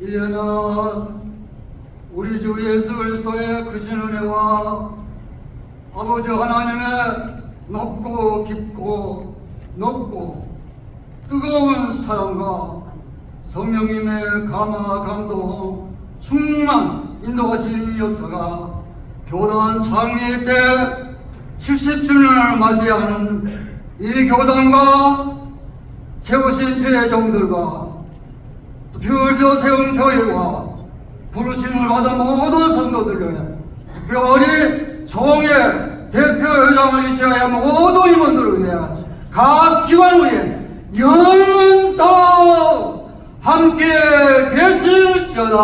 이제는 우리 주 예수 그리스도의 크신 은혜와 아버지 하나님의 높고 깊고 높고 뜨거운 사랑과 성령님의 감화 감동 충만 인도하신 역사가 교단 창립 때 70주년을 맞이하는 이 교단과 세우신 주의 종들과 또 별도 세운 교회와 부르심을 받은 모든 성도들을 특별히 종의 대표회장을 이시하여 모든 임원들을 위해 각 기관 위에 영원토록 함께 계실지어다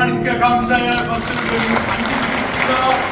하나님께 감사의 박수를 드리고 앉으십시다.